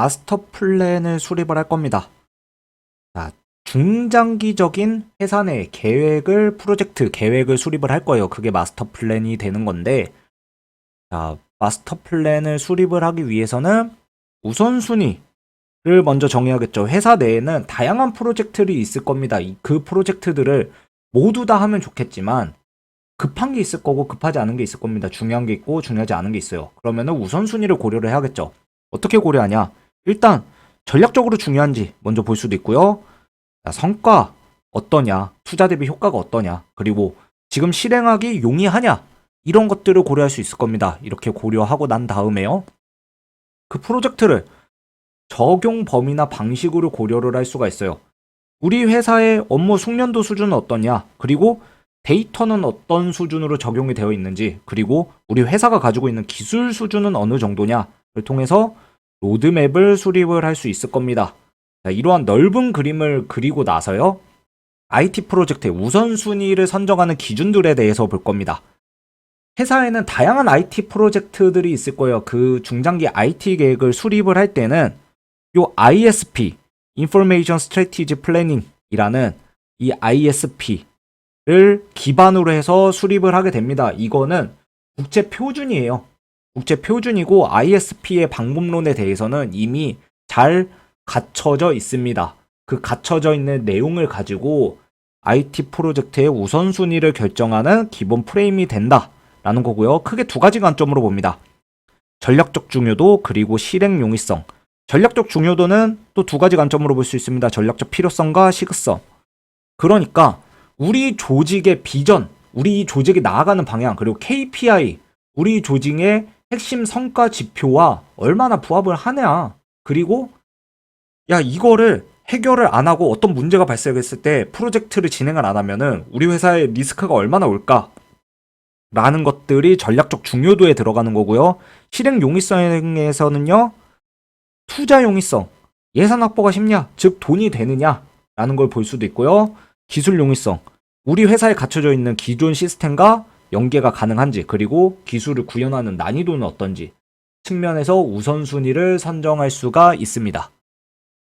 마스터 플랜을 수립을 할 겁니다. 자, 중장기적인 회사 내 계획을, 프로젝트 계획을 수립을 할 거예요. 그게 마스터 플랜이 되는 건데, 자, 마스터 플랜을 수립을 하기 위해서는 우선순위 를 먼저 정해야겠죠. 회사 내에는 다양한 프로젝트들이 있을 겁니다. 이- 그 프로젝트들을 모두 다 하면 좋겠지만, 급한 게 있을 거고 급하지 않은 게 있을 겁니다. 중요한 게 있고 중요하지 않은 게 있어요. 그러면은 우선순위를 고려를 해야겠죠. 어떻게 고려하냐? 일단 전략적으로 중요한지 먼저 볼 수도 있고요. 자, 성과 어떠냐? 투자 대비 효과가 어떠냐? 그리고 지금 실행하기 용이하냐? 이런 것들을 고려할 수 있을 겁니다. 이렇게 고려하고 난 다음에요. 그 프로젝트를 적용 범위나 방식으로 고려를 할 수가 있어요. 우리 회사의 업무 숙련도 수준은 어떠냐? 그리고 데이터는 어떤 수준으로 적용이 되어 있는지, 그리고 우리 회사가 가지고 있는 기술 수준은 어느 정도냐를 통해서 로드맵을 수립을 할 수 있을 겁니다. 자, 이러한 넓은 그림을 그리고 나서요, IT 프로젝트의 우선순위를 선정하는 기준들에 대해서 볼 겁니다. 회사에는 다양한 IT 프로젝트들이 있을 거예요. 그 중장기 IT 계획을 수립을 할 때는 요 ISP, Information Strategy Planning이라는 이 ISP 를 기반으로 해서 수립을 하게 됩니다. 이거는 국제 표준이에요. 국제 표준이고 ISP의 방법론에 대해서는 이미 잘 갖춰져 있습니다. 그 갖춰져 있는 내용을 가지고 IT 프로젝트의 우선순위를 결정하는 기본 프레임이 된다라는 거고요. 크게 두 가지 관점으로 봅니다. 전략적 중요도 그리고 실행 용이성. 전략적 중요도는 또 두 가지 관점으로 볼 수 있습니다. 전략적 필요성과 시급성. 그러니까 우리 조직의 비전, 우리 조직이 나아가는 방향, 그리고 KPI, 우리 조직의 핵심 성과 지표와 얼마나 부합을 하냐. 그리고, 야, 이거를 해결을 안 하고 어떤 문제가 발생했을 때 프로젝트를 진행을 안 하면은 우리 회사에 리스크가 얼마나 올까? 라는 것들이 전략적 중요도에 들어가는 거고요. 실행 용이성에서는요, 투자 용이성, 예산 확보가 쉽냐, 즉 돈이 되느냐, 라는 걸 볼 수도 있고요. 기술 용이성. 우리 회사에 갖춰져 있는 기존 시스템과 연계가 가능한지, 그리고 기술을 구현하는 난이도는 어떤지 측면에서 우선순위를 선정할 수가 있습니다.